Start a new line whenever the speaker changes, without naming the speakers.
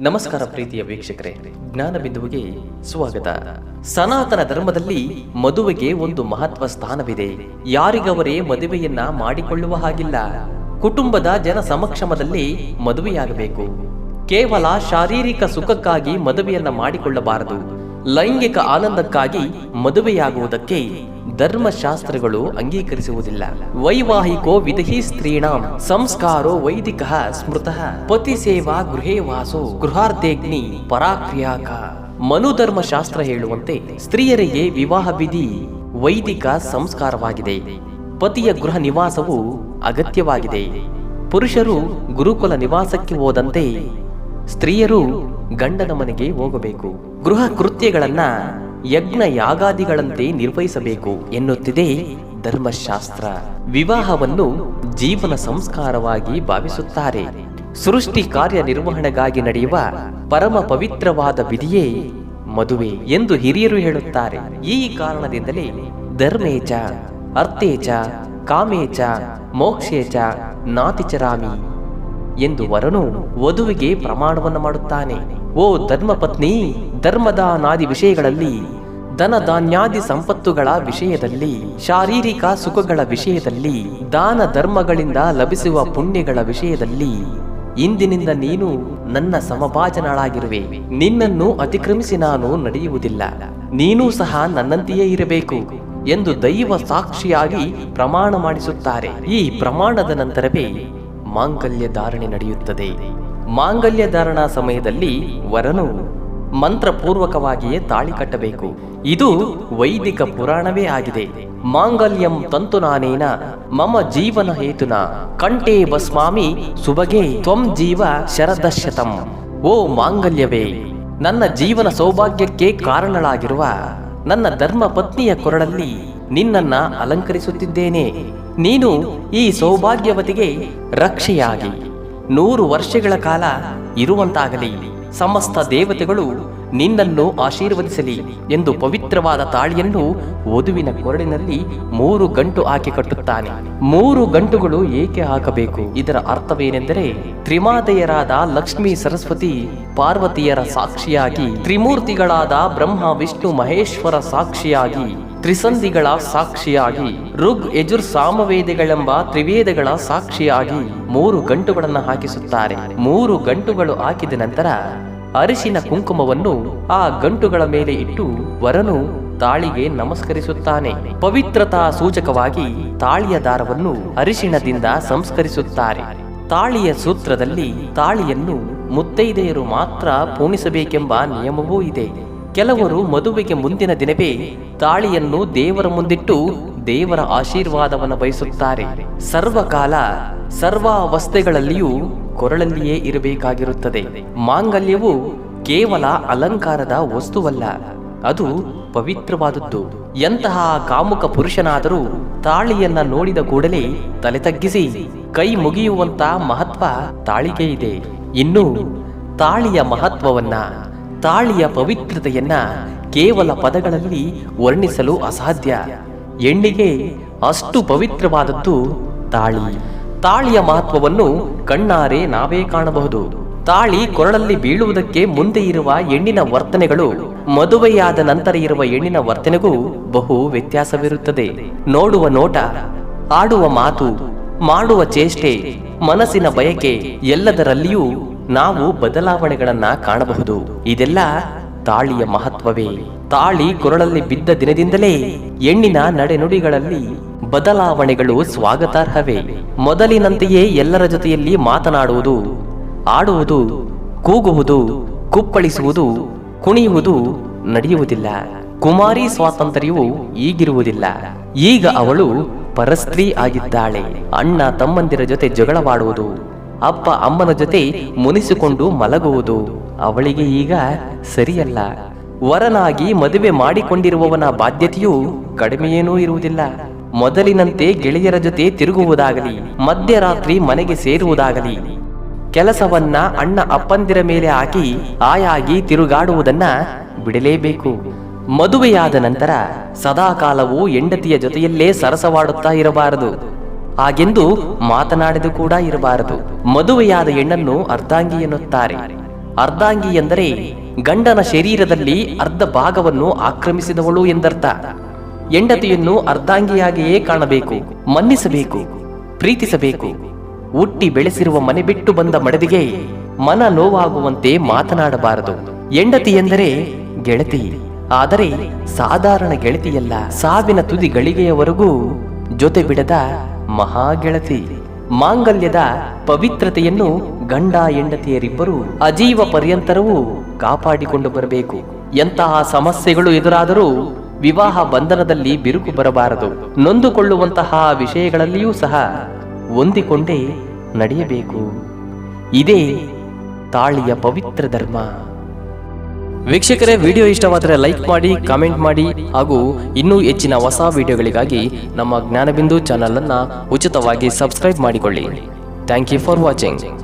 ನಮಸ್ಕಾರ ಪ್ರೀತಿಯ ವೀಕ್ಷಕರೇ. ಜ್ಞಾನ ಬಿಂದುವಿಗೆ ಸ್ವಾಗತ. ಸನಾತನ ಧರ್ಮದಲ್ಲಿ ಮದುವೆಗೆ ಒಂದು ಮಹತ್ವ ಸ್ಥಾನವಿದೆ. ಯಾರಿಗವರೇ ಮದುವೆಯನ್ನ ಮಾಡಿಕೊಳ್ಳುವ ಹಾಗಿಲ್ಲ. ಕುಟುಂಬದ ಜನ ಸಮಕ್ಷಮದಲ್ಲಿ ಮದುವೆಯಾಗಬೇಕು. ಕೇವಲ ಶಾರೀರಿಕ ಸುಖಕ್ಕಾಗಿ ಮದುವೆಯನ್ನ ಮಾಡಿಕೊಳ್ಳಬಾರದು. ಲೈಂಗಿಕ ಆನಂದಕ್ಕಾಗಿ ಮದುವೆಯಾಗುವುದಕ್ಕೆ ಧರ್ಮಶಾಸ್ತ್ರಗಳು ಅಂಗೀಕರಿಸುವುದಿಲ್ಲ. ವೈವಾಹಿಕೋ ವಿಧಿ ಸ್ತ್ರೀಣಾಂ, ಸಂಸ್ಕಾರೋ ವೈದಿಕ ಸ್ಮೃತ, ಪತಿ ಸೇವಾ ಗೃಹೇ ವಾಸೋ, ಗೃಹಾರ್ಥೇಗ್ನಿ ಪರಾಕ್ರಿಯಾಕ. ಮನುಧರ್ಮಶಾಸ್ತ್ರ ಹೇಳುವಂತೆ ಸ್ತ್ರೀಯರಿಗೆ ವಿವಾಹ ವಿಧಿ ವೈದಿಕ ಸಂಸ್ಕಾರವಾಗಿದೆ. ಪತಿಯ ಗೃಹ ನಿವಾಸವು ಅಗತ್ಯವಾಗಿದೆ. ಪುರುಷರು ಗುರುಕುಲ ನಿವಾಸಕ್ಕೆ ಹೋದಂತೆ ಸ್ತ್ರೀಯರು ಗಂಡನ ಮನೆಗೆ ಹೋಗಬೇಕು. ಗೃಹ ಕೃತ್ಯಗಳನ್ನ ಯಜ್ಞ ಯಾಗಾದಿಗಳಂತೆ ನಿರ್ವಹಿಸಬೇಕು ಎನ್ನುತ್ತಿದೆ ಧರ್ಮಶಾಸ್ತ್ರ. ವಿವಾಹವನ್ನು ಜೀವನ ಸಂಸ್ಕಾರವಾಗಿ ಭಾವಿಸುತ್ತಾರೆ. ಸೃಷ್ಟಿ ಕಾರ್ಯ ನಿರ್ವಹಣೆಗಾಗಿ ನಡೆಯುವ ಪರಮ ಪವಿತ್ರವಾದ ವಿಧಿಯೇ ಮದುವೆ ಎಂದು ಹಿರಿಯರು ಹೇಳುತ್ತಾರೆ. ಈ ಕಾರಣದಿಂದಲೇ ಧರ್ಮೇಚ, ಅರ್ಥೇಚ, ಕಾಮೇಚ, ಮೋಕ್ಷೇಚ, ನಾತಿಚರಾಮಿ ಎಂದು ವರನು ವಧುವಿಗೆ ಪ್ರಮಾಣವನ್ನು ಮಾಡುತ್ತಾನೆ. ಓ ಧರ್ಮಪತ್ನಿ ಧರ್ಮದ ನಾದಿ ವಿಷಯಗಳಲ್ಲಿ ಧನ ಧಾನ್ಯಾದಿ ಸಂಪತ್ತುಗಳ ವಿಷಯದಲ್ಲಿ, ಶಾರೀರಿಕ ಸುಖಗಳ ವಿಷಯದಲ್ಲಿ, ದಾನ ಧರ್ಮಗಳಿಂದ ಲಭಿಸುವ ಪುಣ್ಯಗಳ ವಿಷಯದಲ್ಲಿ, ಇಂದಿನಿಂದ ನೀನು ನನ್ನ ಸಮಭಾಜನಳಾಗಿರುವೆ. ನಿನ್ನನ್ನು ಅತಿಕ್ರಮಿಸಿ ನಾನು ನಡೆಯುವುದಿಲ್ಲ. ನೀನೂ ಸಹ ನನ್ನಂತೆಯೇ ಇರಬೇಕು ಎಂದು ದೈವ ಸಾಕ್ಷಿಯಾಗಿ ಪ್ರಮಾಣ ಮಾಡಿಸುತ್ತಾರೆ. ಈ ಪ್ರಮಾಣದ ನಂತರವೇ ಮಾಂಗಲ್ಯ ಧಾರಣೆ ನಡೆಯುತ್ತದೆ. ಮಾಂಗಲ್ಯ ಧಾರಣಾ ಸಮಯದಲ್ಲಿ ವರನು ಮಂತ್ರಪೂರ್ವಕವಾಗಿಯೇ ತಾಳಿ ಕಟ್ಟಬೇಕು. ಇದು ವೈದಿಕ ಪುರಾಣವೇ ಆಗಿದೆ. ಮಾಂಗಲ್ಯಂ ತಂತುನಾನೇನ ಮಮ ಜೀವನ ಹೇತುನ, ಕಂಠೇ ಬಸ್ವಾಮಿ ಸುಬಗೆ ತ್ವಂ ಜೀವ ಶರದಶತಂ ಓ ಮಾಂಗಲ್ಯವೇ, ನನ್ನ ಜೀವನ ಸೌಭಾಗ್ಯಕ್ಕೆ ಕಾರಣಳಾಗಿರುವ ನನ್ನ ಧರ್ಮ ಪತ್ನಿಯ ಕೊರಳಲ್ಲಿ ನಿನ್ನನ್ನ ಅಲಂಕರಿಸುತ್ತಿದ್ದೇನೆ. ನೀನು ಈ ಸೌಭಾಗ್ಯವತಿಗೆ ರಕ್ಷೆಯಾಗಿ. ನೂರು ವರ್ಷಗಳ ಕಾಲ ಇರುವಂತಾಗಲಿ. ಸಮಸ್ತ ದೇವತೆಗಳು ನಿನ್ನನ್ನು ಆಶೀರ್ವದಿಸಲಿ ಎಂದು ಪವಿತ್ರವಾದ ತಾಳಿಯನ್ನು ವಧುವಿನ ಕೊರಳಿನಲ್ಲಿ ಮೂರು ಗಂಟು ಆಕೆ ಕಟ್ಟುತ್ತಾನೆ. ಮೂರು ಗಂಟುಗಳು ಏಕೆ ಹಾಕಬೇಕು? ಇದರ ಅರ್ಥವೇನೆಂದರೆ ತ್ರಿಮಾತೆಯರಾದ ಲಕ್ಷ್ಮೀ ಸರಸ್ವತಿ ಪಾರ್ವತಿಯರ ಸಾಕ್ಷಿಯಾಗಿ, ತ್ರಿಮೂರ್ತಿಗಳಾದ ಬ್ರಹ್ಮ, ವಿಷ್ಣು, ಮಹೇಶ್ವರ ಸಾಕ್ಷಿಯಾಗಿ ತ್ರಿಸಂಧಿಗಳ ಸಾಕ್ಷಿಯಾಗಿ, ಋಗ್ ಯಜುರ್ ಸಾಮವೇದಗಳೆಂಬ ತ್ರಿವೇದಗಳ ಸಾಕ್ಷಿಯಾಗಿ ಮೂರು ಗಂಟುಗಳನ್ನು ಹಾಕಿಸುತ್ತಾರೆ. ಮೂರು ಗಂಟುಗಳು ಹಾಕಿದ ನಂತರ ಅರಿಶಿನ ಕುಂಕುಮವನ್ನು ಆ ಗಂಟುಗಳ ಮೇಲೆ ಇಟ್ಟು ವರನು ತಾಳಿಗೆ ನಮಸ್ಕರಿಸುತ್ತಾನೆ. ಪವಿತ್ರತಾ ಸೂಚಕವಾಗಿ ತಾಳಿಯ ದಾರವನ್ನು ಅರಿಶಿಣದಿಂದ ಸಂಸ್ಕರಿಸುತ್ತಾರೆ. ತಾಳಿಯ ಸೂತ್ರದಲ್ಲಿ ತಾಳಿಯನ್ನು ಮುತ್ತೈದೆಯರು ಮಾತ್ರ ಪೂಣಿಸಬೇಕೆಂಬ ನಿಯಮವೂ ಇದೆ. ಕೆಲವರು ಮದುವೆಗೆ ಮುಂದಿನ ದಿನವೇ ತಾಳಿಯನ್ನು ದೇವರ ಮುಂದಿಟ್ಟು ದೇವರ ಆಶೀರ್ವಾದವನ್ನು ಬಯಸುತ್ತಾರೆ. ಸರ್ವಕಾಲ ಸರ್ವಾವಸ್ಥೆಗಳಲ್ಲಿಯೂ ಕೊರಳಲ್ಲಿಯೇ ಇರಬೇಕಾಗಿರುತ್ತದೆ. ಮಾಂಗಲ್ಯವು ಕೇವಲ ಅಲಂಕಾರದ ವಸ್ತುವಲ್ಲ, ಅದು ಪವಿತ್ರವಾದದ್ದು. ಎಂತಹ ಕಾಮುಕ ಪುರುಷನಾದರೂ ತಾಳಿಯನ್ನ ನೋಡಿದ ಕೂಡಲೇ ತಲೆ ತಗ್ಗಿಸಿ ಕೈ ಮುಗಿಯುವಂತ ಮಹತ್ವ ತಾಳಿಗೆ ಇದೆ. ಇನ್ನು ತಾಳಿಯ ಮಹತ್ವವನ್ನ ತಾಳಿಯ ಪವಿತ್ರತೆಯನ್ನ ಕೇವಲ ಪದಗಳಲ್ಲಿ ವರ್ಣಿಸಲು ಅಸಾಧ್ಯ. ಹೆಣ್ಣಿಗೆ ಅಷ್ಟು ಪವಿತ್ರವಾದದ್ದು ತಾಳಿ. ತಾಳಿಯ ಮಹತ್ವವನ್ನು ಕಣ್ಣಾರೆ ನಾವೇ ಕಾಣಬಹುದು. ತಾಳಿ ಕೊರಳಲ್ಲಿ ಬೀಳುವುದಕ್ಕೆ ಮುಂದೆ ಇರುವ ಹೆಣ್ಣಿನ ವರ್ತನೆಗಳು, ಮದುವೆಯಾದ ನಂತರ ಇರುವ ಹೆಣ್ಣಿನ ವರ್ತನೆಗೂ ಬಹು ವ್ಯತ್ಯಾಸವಿರುತ್ತದೆ. ನೋಡುವ ನೋಟ, ಆಡುವ ಮಾತು, ಮಾಡುವ ಚೇಷ್ಟೆ, ಮನಸ್ಸಿನ ಬಯಕೆ ಎಲ್ಲದರಲ್ಲಿಯೂ ನಾವು ಬದಲಾವಣೆಗಳನ್ನ ಕಾಣಬಹುದು. ಇದೆಲ್ಲ ತಾಳಿಯ ಮಹತ್ವವೇ. ತಾಳಿ ಕೊರಳಲ್ಲಿ ಬಿದ್ದ ದಿನದಿಂದಲೇ ಹೆಣ್ಣಿನ ನಡೆನುಡಿಗಳಲ್ಲಿ ಬದಲಾವಣೆಗಳು ಸ್ವಾಗತಾರ್ಹವೇ. ಮೊದಲಿನಂತೆಯೇ ಎಲ್ಲರ ಜೊತೆಯಲ್ಲಿ ಮಾತನಾಡುವುದು, ಆಡುವುದು, ಕೂಗುವುದು, ಕುಪ್ಪಳಿಸುವುದು, ಕುಣಿಯುವುದು ನಡೆಯುವುದಿಲ್ಲ. ಕುಮಾರಿ ಸ್ವಾತಂತ್ರ್ಯವು ಈಗಿರುವುದಿಲ್ಲ. ಈಗ ಅವಳು ಪರಸ್ತ್ರೀ ಆಗಿದ್ದಾಳೆ. ಅಣ್ಣ ತಮ್ಮಂದಿರ ಜೊತೆ ಜಗಳವಾಡುವುದು ಅಪ್ಪ ಅಮ್ಮನ ಜೊತೆ ಮುನಿಸಿಕೊಂಡು ಮಲಗುವುದು ಅವಳಿಗೆ ಈಗ ಸರಿಯಲ್ಲ. ವರನಾಗಿ ಮದುವೆ ಮಾಡಿಕೊಂಡಿರುವವನ ಬಾಧ್ಯತೆಯೂ ಕಡಿಮೆಯೇನೂ ಇರುವುದಿಲ್ಲ. ಮೊದಲಿನಂತೆ ಗೆಳೆಯರ ಜೊತೆ ತಿರುಗುವುದಾಗಲಿ, ಮಧ್ಯರಾತ್ರಿ ಮನೆಗೆ ಸೇರುವುದಾಗಲಿ, ಕೆಲಸವನ್ನ ಅಣ್ಣ ಅಪ್ಪಂದಿರ ಮೇಲೆ ಹಾಕಿ ಆಯಾಗಿ ತಿರುಗಾಡುವುದನ್ನ ಬಿಡಲೇಬೇಕು. ಮದುವೆಯಾದ ನಂತರ ಸದಾಕಾಲವೂ ಹೆಂಡತಿಯ ಜೊತೆಯಲ್ಲೇ ಸರಸವಾಡುತ್ತಾ ಇರಬಾರದು. ಹಾಗೆಂದು ಮಾತನಾಡಿದು ಕೂಡ ಇರಬಾರದು. ಮದುವೆಯಾದ ಹೆಣ್ಣನ್ನು ಅರ್ಧಾಂಗಿ ಎನ್ನುತ್ತಾರೆ. ಅರ್ಧಾಂಗಿ ಎಂದರೆ ಗಂಡನ ಶರೀರದಲ್ಲಿ ಅರ್ಧ ಭಾಗವನ್ನು ಆಕ್ರಮಿಸಿದವಳು ಎಂದರ್ಥ. ಹೆಂಡತಿಯನ್ನು ಅರ್ಧಾಂಗಿಯಾಗಿಯೇ ಕಾಣಬೇಕು, ಮನ್ನಿಸಬೇಕು, ಪ್ರೀತಿಸಬೇಕು. ಹುಟ್ಟಿ ಬೆಳೆಸಿರುವ ಮನೆ ಬಿಟ್ಟು ಬಂದ ಮಡದಿಗೆ ಮನ ನೋವಾಗುವಂತೆ ಮಾತನಾಡಬಾರದು. ಹೆಂಡತಿ ಎಂದರೆ ಗೆಳತಿ, ಆದರೆ ಸಾಧಾರಣ ಗೆಳತಿಯಲ್ಲ. ಸಾವಿನ ತುದಿ ಗಳಿಗೆಯವರೆಗೂ ಜೊತೆ ಬಿಡದ ಮಹಾಗೆಳತಿ. ಮಾಂಗಲ್ಯದ ಪವಿತ್ರತೆಯನ್ನು ಗಂಡ ಹೆಂಡತಿಯರಿಬ್ಬರು ಅಜೀವ ಪರ್ಯಂತರವೂ ಕಾಪಾಡಿಕೊಂಡು ಬರಬೇಕು. ಎಂತಹ ಸಮಸ್ಯೆಗಳು ಎದುರಾದರೂ ವಿವಾಹ ಬಂಧನದಲ್ಲಿ ಬಿರುಕು ಬರಬಾರದು. ನೊಂದುಕೊಳ್ಳುವಂತಹ ವಿಷಯಗಳಲ್ಲಿಯೂ ಸಹ ಹೊಂದಿಕೊಂಡೇ ನಡೆಯಬೇಕು. ಇದೇ ತಾಳಿಯ ಪವಿತ್ರ ಧರ್ಮ. ವೀಕ್ಷಕರೇ, ವಿಡಿಯೋ ಇಷ್ಟವಾದರೆ ಲೈಕ್ ಮಾಡಿ, ಕಾಮೆಂಟ್ ಮಾಡಿ ಹಾಗೂ ಇನ್ನೂ ಹೆಚ್ಚಿನ ಹೊಸ ವಿಡಿಯೋಗಳಿಗಾಗಿ ನಮ್ಮ ಜ್ಞಾನಬಿಂದು ಚಾನಲ್ ಅನ್ನ ಉಚಿತವಾಗಿ ಸಬ್ಸ್ಕ್ರೈಬ್ ಮಾಡಿಕೊಳ್ಳಿ. Thank you for watching.